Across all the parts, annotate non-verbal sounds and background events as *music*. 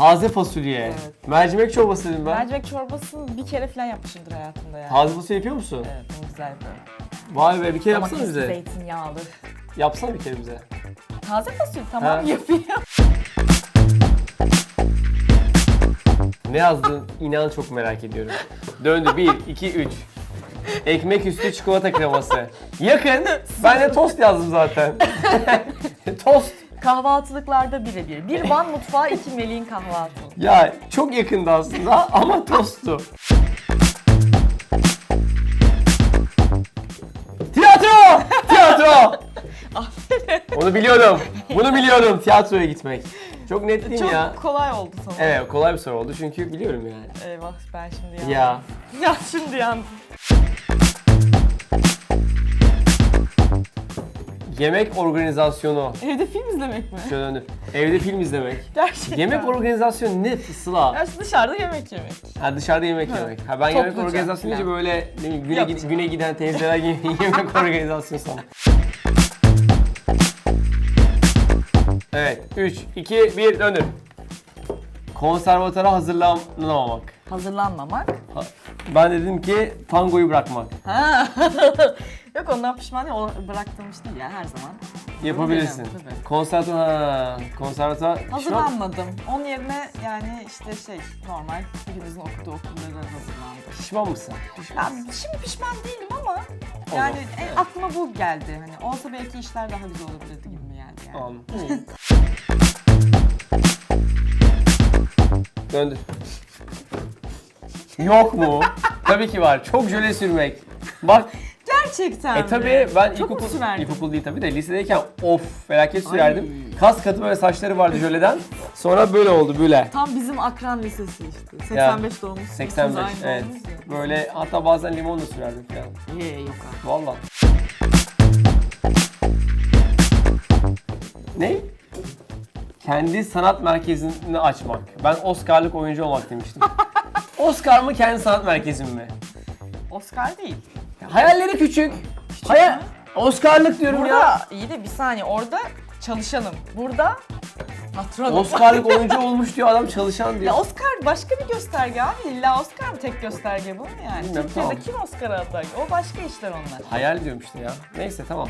Taze fasulye. Evet. Mercimek çorbası dedim ben. Mercimek çorbasını bir kere falan yapmışımdır hayatımda yani. Taze fasulye yapıyor musun? Evet, onu güzel yapıyorum. Vay be bir kere yapsana bize. zeytinyağlı. Yapsana bir kere bize. Taze fasulye tamam Ha. yapayım. Ne yazdın? İnan çok merak ediyorum. Döndü. 1, 2, 3. Ekmek üstü çikolata kreması. Yakın. Ben de tost yazdım zaten. *laughs* tost. Kahvaltılıklarda birebir. Bir Van *laughs* mutfağı, iki Melih'in kahvaltı. Ya çok yakındı aslında *laughs* ama tosttu. Tiyatro! Tiyatro! *laughs* Onu biliyordum. Bunu biliyordum tiyatroya gitmek. Çok nettim Çok ya. kolay oldu sana. Evet kolay bir soru oldu çünkü biliyorum yani. Eyvah ben şimdi yandım. Ya. Ya şimdi yandım. Yemek organizasyonu. Evde film izlemek mi? Şöyle döndüm. Evde film izlemek. Gerçekten. Yemek organizasyonu ne Sıla? Ya dışarıda yemek yemek. Ha dışarıda yemek yemek. Ha ben yemek Topluca organizasyonu deyince falan. böyle ne bileyim, güne, gid- güne giden teyzeler gibi *laughs* yemek organizasyonu sana. Evet. 3, 2, 1 döndür. Hazırlanamamak. Hazırlanmamak. Ha, Ben dedim ki tangoyu bırakmak. Ha. *laughs* Yok ondan pişman değil. O bıraktığım değil ya her zaman. Yapabilirsin. Tabii. Konservatuar, konservatuar. Hazırlanmadım. Onun yerine yani işte şey normal hepimizin okuduğu okullara hazırlandı. Pişman mısın? Ben şimdi pişman değilim ama yani e, evet. aklıma bu geldi. Hani olsa belki işler daha güzel olabilirdi gibi mi geldi yani. Anladım. *laughs* Döndür. Yok mu? Tabii ki var. Çok jöle sürmek. Bak Gerçekten e mi? tabii ben Çok mu ilkokul, sürerdin? ilkokul değil tabii de lisedeyken of felaket sürerdim. Kas katı böyle saçları vardı jöleden. Sonra böyle oldu böyle. Tam bizim akran lisesi işte. 85 doğumlusun. 85 Aynı evet. doğumluyuz ya. Böyle hatta bazen limon da sürerdim falan. Ee, yok abi. Valla. Kendi sanat merkezini açmak. Ben Oscar'lık oyuncu olmak demiştim. *laughs* Oscar mı kendi sanat merkezim mi? Oscar değil. Hayalleri küçük. Hayal... Oscar'lık diyorum Burada ya. iyi de bir saniye orada çalışanım. Burada patronum. Oscar'lık *laughs* oyuncu olmuş diyor adam çalışan diyor. Ya Oscar başka bir gösterge abi. İlla Oscar mı tek gösterge bu mu yani? Bilmiyorum, Türkiye'de tamam. kim Oscar'a aday? O başka işler onlar. Hayal diyorum işte ya. Neyse tamam.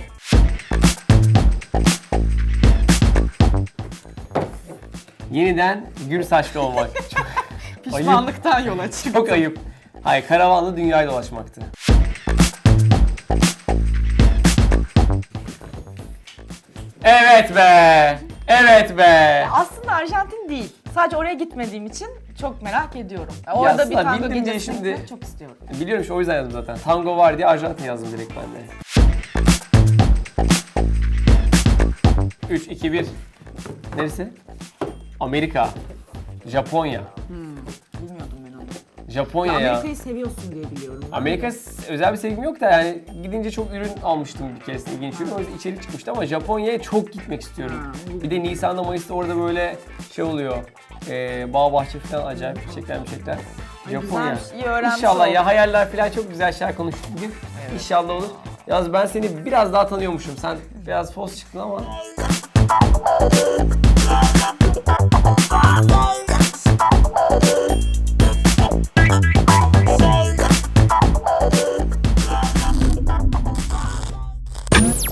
Yeniden gür saçlı olmak. *laughs* Çok, Pişmanlıktan yola çık. çok ayıp. Hayır karavanla dünyayı dolaşmaktı. Evet be. Evet be. Aslında Arjantin değil. Sadece oraya gitmediğim için çok merak ediyorum. Orada bir tango bildim diye gecesine şimdi- gitmek çok istiyorum. Biliyorum işte o yüzden yazdım zaten. Tango var diye Arjantin yazdım direkt ben de. 3, 2, 1. Neresi? Amerika. Japonya. Bilmiyordum ben onu. Japonya ya. Amerika'yı seviyorsun diye biliyorum. Amerika özel bir sevgim yok da yani gidince çok ürün almıştım bir keresinde ilginç ürün. O yüzden içerik çıkmıştı ama Japonya'ya çok gitmek istiyorum. Ha, Bir de Nisan'da Mayıs'ta orada böyle şey oluyor. Ee, bağ bahçe falan acayip çiçekler çiçekler. Japonya. Güzelmiş, iyi öğrenmiş İnşallah ya olduk. hayaller falan çok güzel şeyler konuştuk bugün. İnşallah olur. Yalnız ben seni biraz daha tanıyormuşum. Sen biraz fos çıktın ama. Bye.